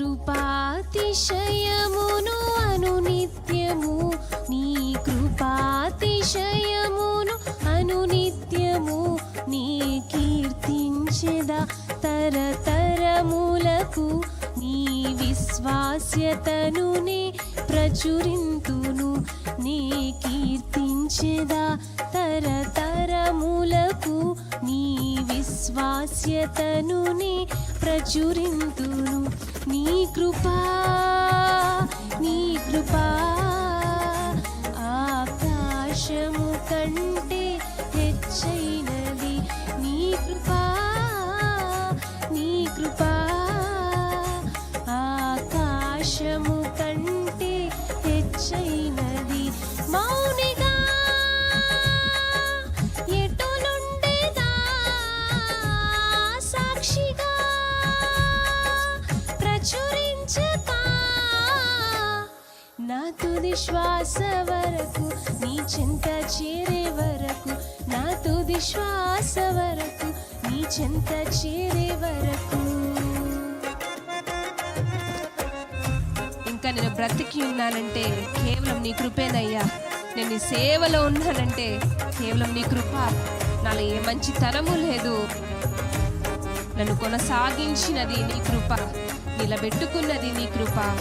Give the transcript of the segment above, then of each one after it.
కృపాతిశయమును అను నిత్యము నీ కృపాతిశయమును అను నిత్యము నీ కీర్తించద తరతరములకు నీ విశ్వాస్యతను నే ప్రచురింతును. నీ కీర్తి కీర్తించెదా తరతరములకు నీ విశ్వాస్యతను ప్రచురింతును. నీ కృపా నీ కృపా ఆకాశము కంటే హెచ్చైనది. నీ కృపా తుది శ్వాస వరకు నీ చింత చేరే వరకు నా తుది శ్వాస వరకు నీ చింత చేరే వరకు. ఇంకా నేను బ్రతికి ఉన్నానంటే కేవలం నీ కృపేనయ్యా. నేను నీ సేవలో ఉన్నానంటే కేవలం నీ కృప. నాలో ఏ మంచి తనము లేదు. నన్ను కొనసాగించినది నీ కృప. నిలబెట్టుకున్నది నీ కృప.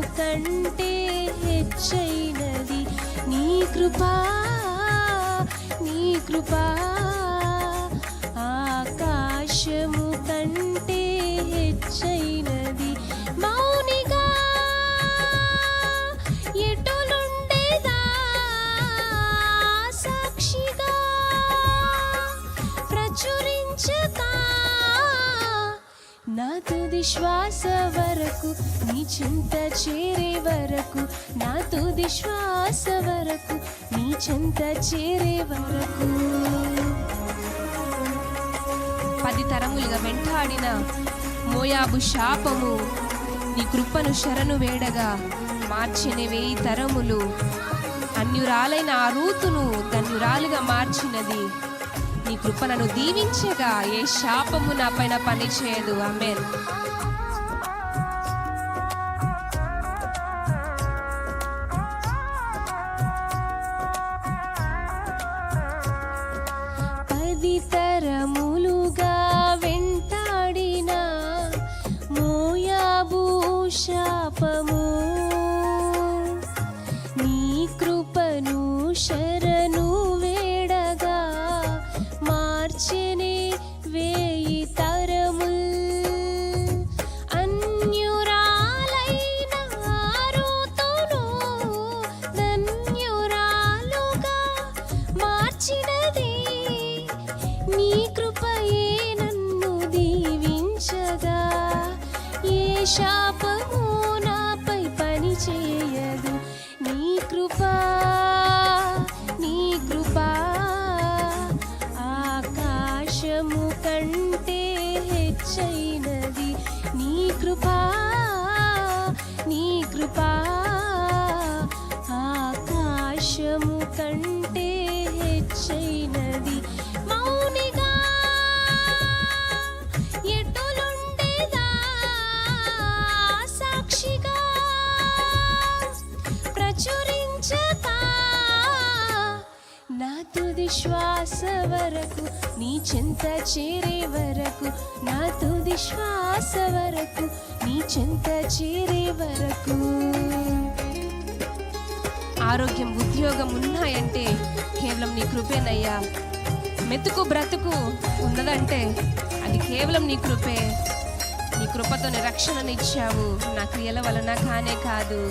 కంటే హెచ్చైనది నీ కృప నీ కృప. ఆకాశము కంటే హెచ్చైనది మా తుది శ్వాస వరకు నీ చింత చేరే వరకు నా తుది శ్వాస వరకు నీ చింత చేరే వరకు. పది తరములుగా వెంటాడిన మోయాబు శాపము నీ కృపను శరణు వేడగా మార్చిన వేయి తరములు. అన్యురాలైన ఆ రూతును ధన్యురాలుగా మార్చినది. నీ కృప నన్ను దీవించగా ఏ శాపము నా పైన పని చేయదు ఆమెన్ నీ శ్వాస వరకు నీ చెంత చేరే వరకు నా తుది శ్వాస వరకు నీ చెంత చేరే వరకు. ఆరోగ్యం ఉద్యోగం ఉన్నాయంటే కేవలం నీ కృపేనయ్యా. మెతుకు బ్రతుకు ఉన్నదంటే అది కేవలం నీ కృపే. నీ కృపతో రక్షణనిచ్చావు. నా క్రియల వలన కానే కాదు.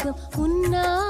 ఉద్యోగం ఉన్నాయంటే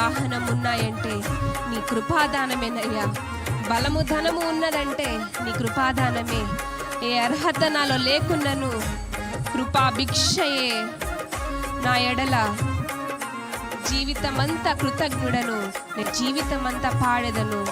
వాహనం ఉన్నాయంటే నీ కృపాదానమేనయ్యా. బలము ధనము ఉన్నదంటే నీ కృపాదానమే. ఏ అర్హత నాలో లేకున్నను కృపాభిక్షయే నా ఎడల జీవితమంతా కృతజ్ఞుడను నేను జీవితమంతా పాడెదను.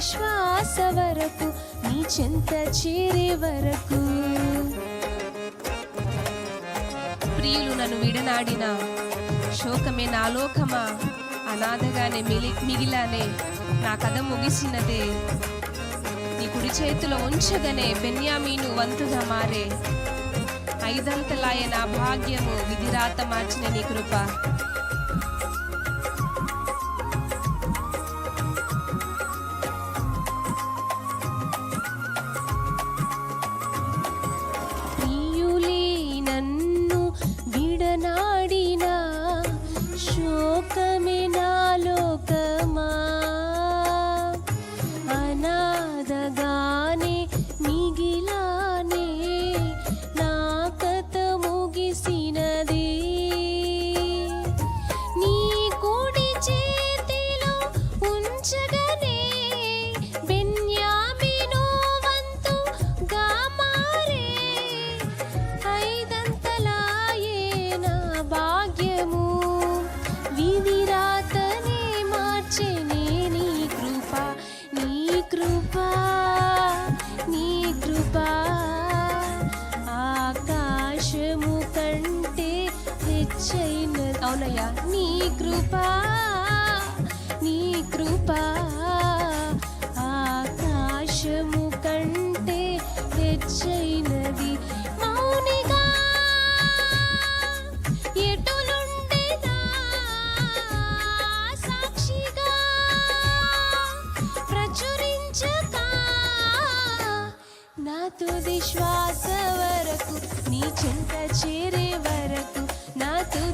తుది శ్వాస వరకు నీ చెంత చేరే వరకు. ప్రియులు నన్ను విడనాడిన శోకమే నాలోకమా అనాథగానే మిలి మిగిలానే నా కథ ముగిసినదే. నీ కుడి చేతిలో ఉంచగనే బెన్యామీను వంతుగా మారే. ఐదంతలాయ నా భాగ్యము విధిరాత మార్చిన నీ కృప.